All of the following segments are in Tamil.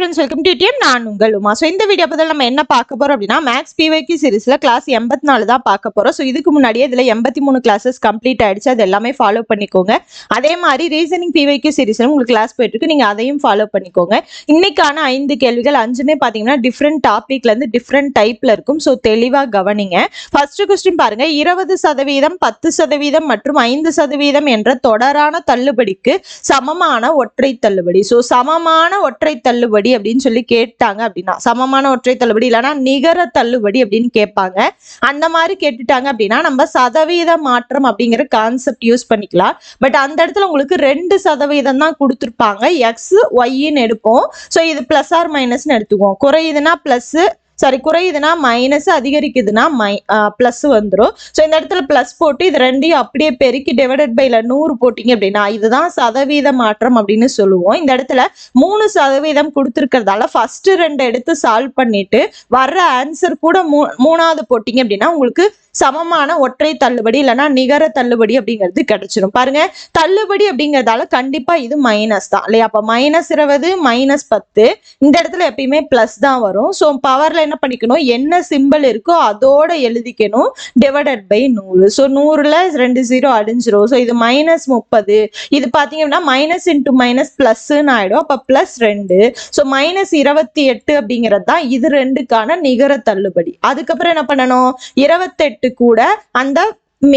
ஃப்ரெண்ட்ஸ் வெல்கம் டு டிஎம் நான் உங்கள் உமா. ஸோ இந்த வீடியோ பதில் நம்ம என்ன பார்க்க போறோம் அப்படின்னா மேக்ஸ் பிவைக்கு சீரிஸ்ல கிளாஸ் எண்பத்தி நாலு தான் பார்க்க போறோம். ஸோ இதுக்கு முன்னாடியே இதுல எண்பத்தி மூணு கிளாஸஸ் கம்ப்ளீட் ஆயிடுச்சு. அது எல்லாமே ஃபாலோ பண்ணிக்கோங்க. அதே மாதிரி ரீசனிங் பிவைக்கு சீரிஸ்ல உங்களுக்கு கிளாஸ் போயிட்டுருக்கு இருக்கு. நீங்க அதையும் ஃபாலோ பண்ணிக்கோங்க. இன்னைக்கான ஐந்து கேள்விகள் அஞ்சுமே பார்த்தீங்கன்னா டிஃப்ரெண்ட் டாப்பிக்லேருந்து டிஃப்ரெண்ட் டைப்ல இருக்கும். ஸோ தெளிவாக கவனிங்க. ஃபர்ஸ்ட் கொஸ்டின் பாருங்க. இருபது சதவீதம் பத்து சதவீதம் மற்றும் ஐந்து சதவீதம் என்ற தொடரான தள்ளுபடிக்கு சமமான ஒற்றை தள்ளுபடி. ஸோ சமமான ஒற்றை தள்ளுபடி அப்படின்னு சொல்லி கேட்டாங்க அப்படின்னா சமமான ஒற்றை தள்ளுபடி இல்லைன்னா நிகர தள்ளுபடி அப்படின்னு கேட்பாங்க. அந்த மாதிரி கேட்டுட்டாங்க அப்படின்னா நம்ம சதவீத மாற்றம் அப்படிங்கிற கான்செப்ட் யூஸ் பண்ணிக்கலாம். பட் அந்த இடத்துல உங்களுக்கு ரெண்டு சதவீதம் தான் கொடுத்துருப்பாங்க. எக்ஸ் ஒய்ன்னு எடுப்போம். ஸோ இது பிளஸ் ஆர் மைனஸ்னு எடுத்துக்குவோம். குறையுதுன்னா பிளஸ் சாரி குறையுதுன்னா மைனஸ் அதிகரிக்குதுன்னா மை ப்ளஸ் வந்துடும் ஸோ இந்த இடத்துல ப்ளஸ் போட்டு இது ரெண்டையும் அப்படியே பெருக்கி டிவைடட் பைல நூறு போட்டிங்க அப்படின்னா இதுதான் சதவீத மாற்றம் அப்படின்னு சொல்லுவோம். இந்த இடத்துல மூணு சதவீதம் கொடுத்துருக்கிறதால ஃபர்ஸ்ட் ரெண்டு எடுத்து சால்வ் பண்ணிட்டு வர்ற ஆன்சர் கூட மூ மூணாவது போட்டிங்க அப்படின்னா உங்களுக்கு சமமான ஒற்றை தள்ளுபடி இல்லைன்னா நிகர தள்ளுபடி அப்படிங்கிறது கிடைச்சிரும். பாருங்க தள்ளுபடி அப்படிங்கிறதால கண்டிப்பா இது மைனஸ் தான். இல்லையா? அப்ப மைனஸ் இருபது மைனஸ் பத்து இந்த இடத்துல எப்பயுமே பிளஸ் தான் வரும். ஸோ பவர்ல என்ன பண்ணிக்கணும்? என்ன சிம்பிள் இருக்கோ அதோட எழுதிக்கணும். டிவைடட் பை நூறு. ஸோ நூறுல ரெண்டு ஜீரோ அடிஞ்சிரும். ஸோ இது மைனஸ் முப்பது. இது பாத்தீங்கன்னா மைனஸ் இன்டூ மைனஸ் பிளஸ்ன்னு ஆயிடும். அப்ப பிளஸ் ரெண்டு. ஸோ மைனஸ் இருபத்தி எட்டு அப்படிங்கிறது தான் இது ரெண்டுக்கான நிகர தள்ளுபடி. அதுக்கப்புறம் என்ன பண்ணணும்? இருபத்தெட்டு கூட அந்த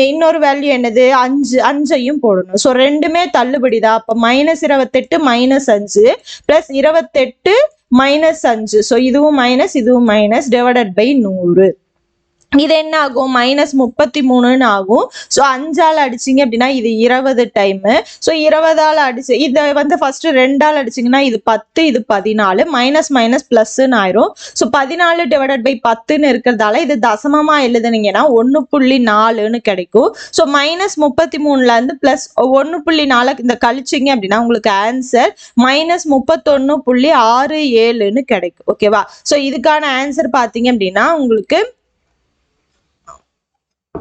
இன்னொரு வேல்யூ என்னது? அஞ்சு அஞ்சையும் போடணும். ஸோ ரெண்டுமே தள்ளுபடி தான் அப்போ மைனஸ் இருபத்தெட்டு மைனஸ் அஞ்சு ப்ளஸ் இருபத்தெட்டு மைனஸ் அஞ்சு. ஸோ இதுவும் மைனஸ் இதுவும் மைனஸ் டிவைடட் பை நூறு. இது என்ன ஆகும்? மைனஸ் முப்பத்தி மூணுன்னு ஆகும். ஸோ அஞ்சால் அடிச்சிங்க அப்படின்னா இது இருபது டைமு ஸோ இருபதால் அடிச்சு இதை வந்து ஃபர்ஸ்ட் ரெண்டால் அடிச்சிங்கன்னா இது பத்து இது பதினாலு. மைனஸ் மைனஸ் ப்ளஸ்ன்னு ஆயிரும். ஸோ பதினாலு டிவைடட் பை பத்துன்னு இருக்கிறதால இது தசமமா எழுதுனீங்கன்னா ஒன்று புள்ளி நாலுன்னு கிடைக்கும். ஸோ மைனஸ் முப்பத்தி மூணுல இருந்து ப்ளஸ் ஒன்று புள்ளி நாலு இந்த கழிச்சிங்க அப்படின்னா உங்களுக்கு ஆன்சர் மைனஸ் முப்பத்தொன்று புள்ளி ஆறு ஏழுன்னு கிடைக்கும். ஓகேவா ஸோ இதுக்கான ஆன்சர் பார்த்தீங்க அப்படின்னா உங்களுக்கு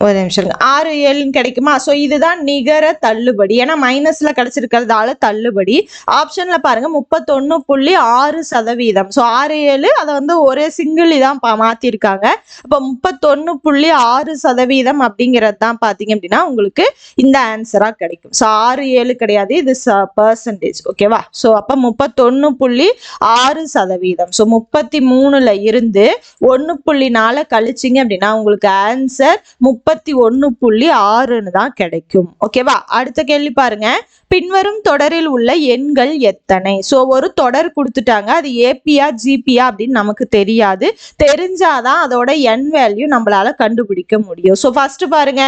ஒரு நிமிஷம் ஆறு ஏழுன்னு கிடைக்குமா? ஸோ இதுதான் நிகர தள்ளுபடி. ஏன்னா மைனஸ்ல கிடைச்சிருக்கிறதால தள்ளுபடி. ஆப்ஷன்ல பாருங்க முப்பத்தொன்னு புள்ளி ஆறு சதவீதம். ஸோ ஆறு ஏழு அதை வந்து ஒரே சிங்கிள் இதான் பா- மாத்திருக்காங்க. இப்போ முப்பத்தொன்னு புள்ளி ஆறு சதவீதம் அப்படிங்கிறது தான் பாத்தீங்க அப்படின்னா உங்களுக்கு இந்த ஆன்சரா கிடைக்கும். ஸோ ஆறு ஏழு கிடையாது. இது பர்சன்டேஜ் ஓகேவா ஸோ அப்போ முப்பத்தொன்னு புள்ளி ஆறு சதவீதம். ஸோ முப்பத்தி மூணுல இருந்து ஒன்று புள்ளி நாலு கழிச்சிங்க அப்படின்னா உங்களுக்கு ஆன்சர் முப்பத்தி ஒன்று புள்ளி ஆறுன்னு தான் கிடைக்கும். ஓகேவா அடுத்த கேள்வி பாருங்க. பின்வரும் தொடரில் உள்ள எண்கள் எத்தனை? ஸோ ஒரு தொடர் கொடுத்துட்டாங்க. அது ஏபியா ஜிபியா அப்படின்னு நமக்கு தெரியாது. தெரிஞ்சாதான் அதோட எண் வேல்யூ நம்மளால கண்டுபிடிக்க முடியும். ஸோ ஃபர்ஸ்ட் பாருங்க.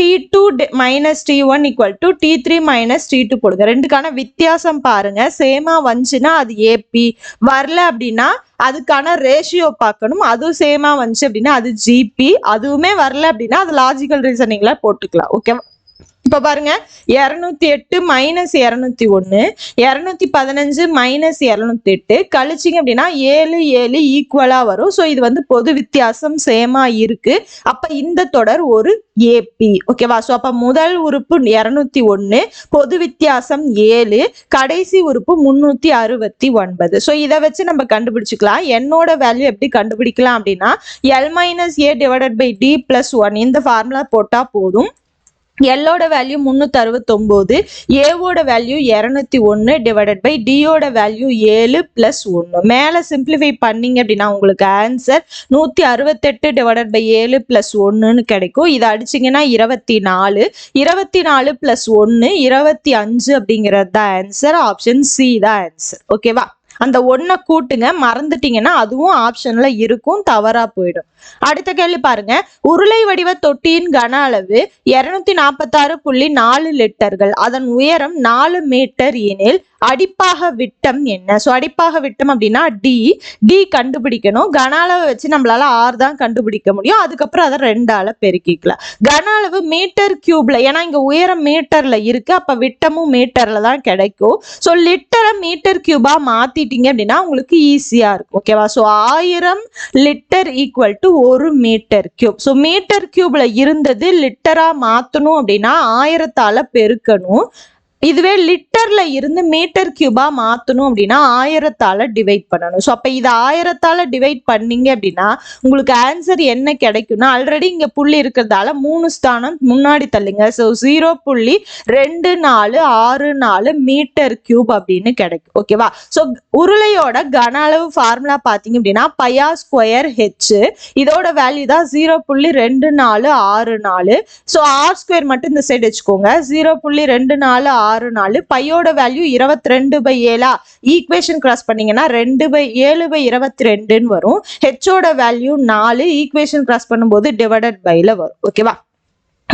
T two minus T one equal to T three minus T two போடுங்க. ரெண்டுக்கான வித்தியாசம் பாருங்க. சேமா வந்துச்சுன்னா அது ஏபி வரல அப்படின்னா அதுக்கான ரேஷியோ பார்க்கணும். அதுவும் சேமா வந்துச்சு அப்படின்னா அது ஜிபி அதுவுமே வரல அப்படின்னா அது லாஜிக்கல் ரீசனிங்ல போட்டுக்கலாம். ஓகேவா இப்போ பாருங்க இரநூத்தி எட்டு மைனஸ் இரநூத்தி ஒன்று இரநூத்தி பதினஞ்சு மைனஸ் இரநூத்தி எட்டு கழிச்சிங்க அப்படின்னா ஏழு ஏழு ஈக்குவலாக வரும். ஸோ இது வந்து பொது வித்தியாசம் சேமா இருக்கு. அப்போ இந்த தொடர் ஒரு ஏபி ஓகேவா ஸோ அப்போ முதல் உறுப்பு இரநூத்தி ஒன்று பொது வித்தியாசம் ஏழு கடைசி உறுப்பு முந்நூற்றி அறுபத்தி ஒன்பது. ஸோ இதை வச்சு நம்ம கண்டுபிடிச்சிக்கலாம். என்னோட வேல்யூ எப்படி கண்டுபிடிக்கலாம் அப்படின்னா L minus A divided by D plus one இந்த ஃபார்முலா போட்டால் போதும். எல்லோட வேல்யூ முந்நூற்றி அறுபத்தொம்போது ஏவோட வேல்யூ இரநூத்தி ஒன்று டிவைடட் பை டியோட வேல்யூ ஏழு ப்ளஸ் ஒன்று மேலே சிம்பிளிஃபை பண்ணிங்க அப்படின்னா உங்களுக்கு ஆன்சர் நூற்றி அறுபத்தெட்டு டிவைடட் பை ஏழு ப்ளஸ் ஒன்றுன்னு கிடைக்கும். இதை அடிச்சிங்கன்னா இருபத்தி நாலு இருபத்தி நாலு ப்ளஸ் ஒன்று இருபத்தி அஞ்சு அப்படிங்கிறது தான் ஆன்சர் ஆப்ஷன் சி தான் ஆன்சர் ஓகேவா அந்த ஒன்றை கூட்டுங்க. மறந்துட்டீங்கன்னா அதுவும் ஆப்ஷன்ல இருக்கும். தவறா போயிடும். அடுத்த கேள்வி பாருங்க. உருளை வடிவ தொட்டியின் கன அளவு இருநூத்தி நாற்பத்தாறு புள்ளி நாலு லிட்டர்கள். அதன் உயரம் நாலு மீட்டர் எனில் அடிப்பாக விட்டம் என்ன? ஸோ அடிப்பாக விட்டம் அப்படின்னா டி டி கண்டுபிடிக்கணும். கன அளவை வச்சு நம்மளால ஆறு தான் கண்டுபிடிக்க முடியும். அதுக்கப்புறம் அதை ரெண்டால பெருக்கிக்கலாம். கன அளவு மீட்டர் கியூப்ல ஏன்னா இங்க உயரம் மீட்டர்ல இருக்கு. அப்ப விட்டமும் மீட்டர்ல தான் கிடைக்கும். ஸோ லிட்டரை மீட்டர் கியூபா மாத்திட்டீங்க அப்படின்னா உங்களுக்கு ஈஸியா இருக்கும். ஓகேவா ஸோ ஆயிரம் லிட்டர் ஈக்குவல் டு ஒரு மீட்டர் கியூப் ஸோ மீட்டர் கியூப்ல இருந்தது லிட்டரா மாத்தணும் அப்படின்னா ஆயிரத்தால பெருக்கணும். இதுவே லிட்டர்ல இருந்து மீட்டர் கியூபா மாத்தணும் அப்படின்னா ஆயிரத்தால டிவைட் பண்ணணும். ஸோ அப்ப இதை ஆயிரத்தால டிவைட் பண்ணீங்க அப்படின்னா உங்களுக்கு ஆன்சர் என்ன கிடைக்கும்னா ஆல்ரெடி இங்க புள்ளி இருக்கிறதால மூணு ஸ்தானம் முன்னாடி தள்ளுங்க. ஸோ ஜீரோ புள்ளி ரெண்டு நாலு ஆறு நாலு மீட்டர் கியூப் அப்படின்னு கிடைக்கும். ஓகேவா ஸோ உருளையோட கன அளவு ஃபார்முலா பார்த்தீங்க அப்படின்னா பையா ஸ்கொயர் ஹெச் இதோட வேல்யூ தான் ஜீரோ புள்ளி ரெண்டு நாலு ஆறு நாலு. ஸோ ஆர் ஸ்கொயர் மட்டும் இந்த சைடு வச்சுக்கோங்க. ஜீரோ புள்ளி ரெண்டு நாலு ஆறு நாலு. பையோட வேல்யூ இருபத்தி ரெண்டு பை ஏழா? ஈக்குவேஷன் கிராஸ் பண்ணீங்கன்னா ரெண்டு பை ஏழு பை இருபத்தி ரெண்டுன்னு வரும். ஹெச்சோட வேல்யூ நாலு. ஈக்குவேஷன் கிராஸ் பண்ணும்போது டிவைடட் பைல வரும். ஓகேவா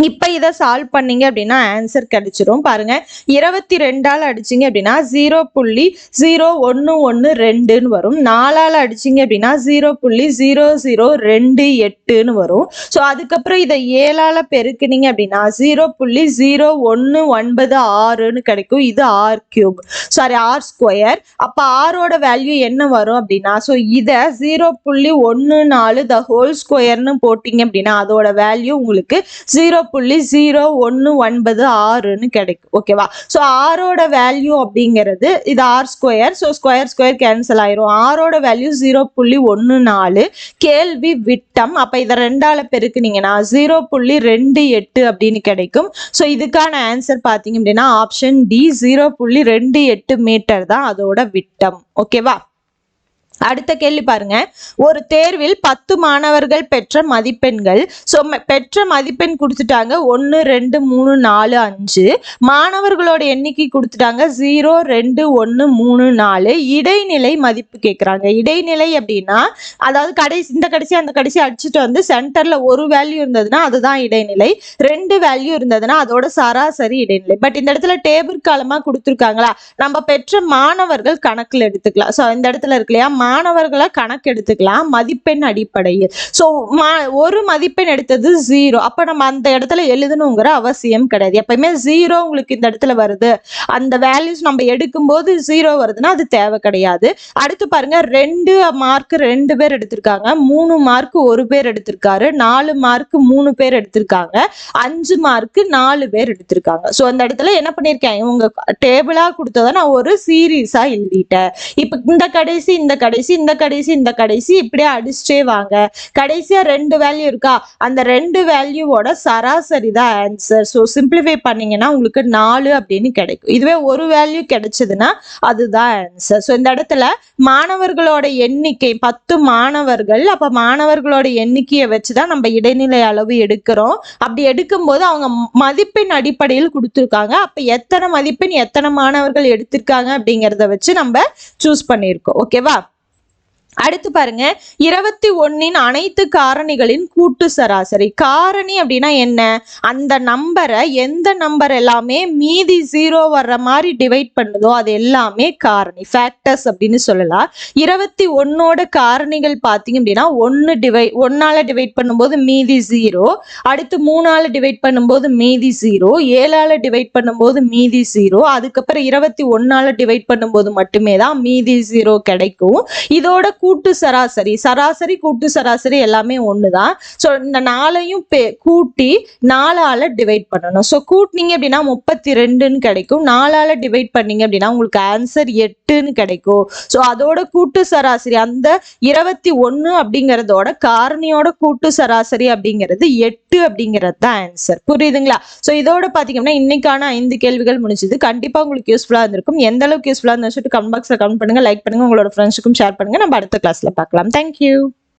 இப்போ இதை சால்வ் பண்ணீங்க அப்படின்னா ஆன்சர் கிடைச்சிரும். பாருங்க இருபத்தி ரெண்டால் அடிச்சிங்க அப்படின்னா ஜீரோ புள்ளி ஜீரோ ஒன்று ஒன்று ரெண்டுன்னு வரும். நாலால் அடிச்சிங்க அப்படின்னா ஜீரோ புள்ளி ஜீரோ ஜீரோ ரெண்டு எட்டுன்னு வரும். ஸோ அதுக்கப்புறம் இதை ஏழால் பெருக்குனீங்க அப்படின்னா ஜீரோ புள்ளி ஜீரோ ஒன்று ஒன்பது ஆறுன்னு கிடைக்கும். இது R cube sorry R square அப்போ ஆரோட வேல்யூ என்ன வரும் அப்படின்னா ஸோ இதை ஜீரோ புள்ளி ஒன்று நாலு த ஹோல் ஸ்கொயர்னு போட்டிங்க அப்படின்னா அதோட வேல்யூ உங்களுக்கு ஜீரோ புள்ளி ஜீரோ ஒன்று ஒன்பது ஆறுன்னு கிடைக்கும். ஓகேவா ஸோ ஆரோட வேல்யூ அப்படிங்கிறது இது R square so square square cancel ஆயிரும். ஆரோட வேல்யூ ஜீரோ புள்ளி ஒன்று நாலு. கேள்வி விட்டம். அப்போ இதை ரெண்டால பெருக்குனீங்கன்னா ஜீரோ புள்ளி ரெண்டு எட்டு அப்படின்னு கிடைக்கும். ஸோ இதுக்கான ஆன்சர் பார்த்தீங்க அப்படின்னா ஆப்ஷன் டி ஜீரோ புள்ளி ரெண்டு எட்டு மீட்டர் தான் அதோட விட்டம். ஓகேவா அடுத்த கேள்வி பாருங்க. ஒரு தேர்வில் பத்து மாணவர்கள் பெற்ற மதிப்பெண்கள் ஸோ பெற்ற மதிப்பெண் கொடுத்துட்டாங்க ஒன்று ரெண்டு மூணு நாலு அஞ்சு. மாணவர்களோட எண்ணிக்கை கொடுத்துட்டாங்க ஜீரோ ரெண்டு ஒன்று மூணு நாலு. இடைநிலை மதிப்பு கேட்குறாங்க இடைநிலை அப்படின்னா அதாவது கடைசி இந்த கடைசி அந்த கடைசி அடிச்சுட்டு வந்து சென்டர்ல ஒரு வேல்யூ இருந்ததுன்னா அதுதான் இடைநிலை. ரெண்டு வேல்யூ இருந்ததுன்னா அதோட சராசரி இடைநிலை. பட் இந்த இடத்துல டேபிள் காலமாக கொடுத்துருக்காங்களா? நம்ம பெற்ற மாணவர்கள் கணக்கில் எடுத்துக்கலாம். ஸோ இந்த இடத்துல இருக்கு இல்லையா? மாணவர்களை கணக்கு எடுத்துக்கலாம் மதிப்பெண் அடிப்படையில். ஸோ மா ஒரு மதிப்பெண் எடுத்தது ஜீரோ அப்போ நம்ம அந்த இடத்துல எழுதணுங்கிற அவசியம் கிடையாது. எப்பயுமே ஜீரோ உங்களுக்கு இந்த இடத்துல வருது. அந்த வேல்யூஸ் நம்ம எடுக்கும்போது ஜீரோ வருதுன்னா அது தேவை கிடையாது. அடுத்து பாருங்க ரெண்டு மார்க் ரெண்டு பேர் எடுத்திருக்காங்க. மூணு மார்க் ஒரு பேர் எடுத்திருக்காரு. நாலு மார்க் மூணு பேர் எடுத்திருக்காங்க. அஞ்சு மார்க் நாலு பேர் எடுத்திருக்காங்க. ஸோ அந்த இடத்துல என்ன பண்ணியிருக்கேன்? இவங்க டேபிளா கொடுத்ததை நான் ஒரு சீரீஸாக எழுதிட்டேன். இப்போ இந்த கடைசி இந்த கடைசி இந்த கடைசி இந்த கடைசி இப்படியே அடிச்சுட்டே வாங்க. கடைசியா ரெண்டு வேல்யூ இருக்கா? அந்த ரெண்டு வேல்யூவோட சராசரி தான் ஆன்சர் ஸோ சிம்பிளிஃபை பண்ணீங்கன்னா உங்களுக்கு நாலு அப்படின்னு கிடைக்கும். இதுவே ஒரு வேல்யூ கிடைச்சதுன்னா அதுதான் ஆன்சர் ஸோ இந்த இடத்துல மாணவர்களோட எண்ணிக்கை பத்து மாணவர்கள் அப்ப மாணவர்களோட எண்ணிக்கையை வச்சுதான் நம்ம இடைநிலை அளவு எடுக்கிறோம். அப்படி எடுக்கும்போது அவங்க மதிப்பெண் அடிப்படையில் கொடுத்துருக்காங்க. அப்ப எத்தனை மதிப்பெண் எத்தனை மாணவர்கள் எடுத்திருக்காங்க அப்படிங்கிறத வச்சு நம்ம சூஸ் பண்ணியிருக்கோம். ஓகேவா அடுத்து பாருங்க. இருபத்தி ஒன்னின் அனைத்து காரணிகளின் கூட்டு சராசரி. காரணி அப்படின்னா என்ன? அந்த நம்பரை எந்த நம்பர் எல்லாமே மீதி ஜீரோ வர்ற மாதிரி டிவைட் பண்ணுதோ அது எல்லாமே காரணி. ஃபேக்டர்ஸ் அப்படின்னு சொல்லலாம். இருபத்தி ஒன்னோட காரணிகள் பார்த்தீங்க அப்படின்னா ஒன்று டிவை ஒன்னால டிவைட் பண்ணும்போது மீதி ஜீரோ அடுத்து மூணால டிவைட் பண்ணும்போது மீதி ஜீரோ ஏழால டிவைட் பண்ணும்போது மீதி ஜீரோ அதுக்கப்புறம் இருபத்தி ஒன்னால டிவைட் பண்ணும்போது மட்டுமே தான் மீதி ஜீரோ கிடைக்கும். இதோட கூட்டு சராசரி சராசரி கூட்டு சராசரி எல்லாமே ஒன்று தான் ஸோ இந்த நாளையும் பே கூட்டி நாலால் டிவைட் பண்ணணும். ஸோ கூட்டினீங்க அப்படின்னா முப்பத்தி ரெண்டுன்னு கிடைக்கும். நாலால் டிவைட் பண்ணீங்க அப்படின்னா உங்களுக்கு ஆன்சர் எட்டுன்னு கிடைக்கும். ஸோ அதோட கூட்டு சராசரி அந்த இருபத்தி ஒன்று அப்படிங்கிறதோட காரணியோட கூட்டு சராசரி அப்படிங்கிறது எட்டு. அப்படிங்கிறது தான் ஆன்சர் புரியுதுங்களா? ஸோ இதோட பார்த்தீங்கன்னா இன்னைக்கான ஐந்து கேள்விகள் முடிஞ்சது. கண்டிப்பாக உங்களுக்கு யூஸ்ஃபுல்லாக இருந்திருக்கும். எந்த அளவுக்கு யூஸ்ஃபுல்லாக இருந்துச்சு கமெண்ட் பாக்ஸில் கமெண்ட் பண்ணுங்க லைக் பண்ணுங்க உங்களோட ஃப்ரெண்ட்ஸுக்கும் ஷேர் பண்ணுங்க. நம்ம அடுத்த கிளாஸ்ல பார்க்கலாம். தேங்க்யூ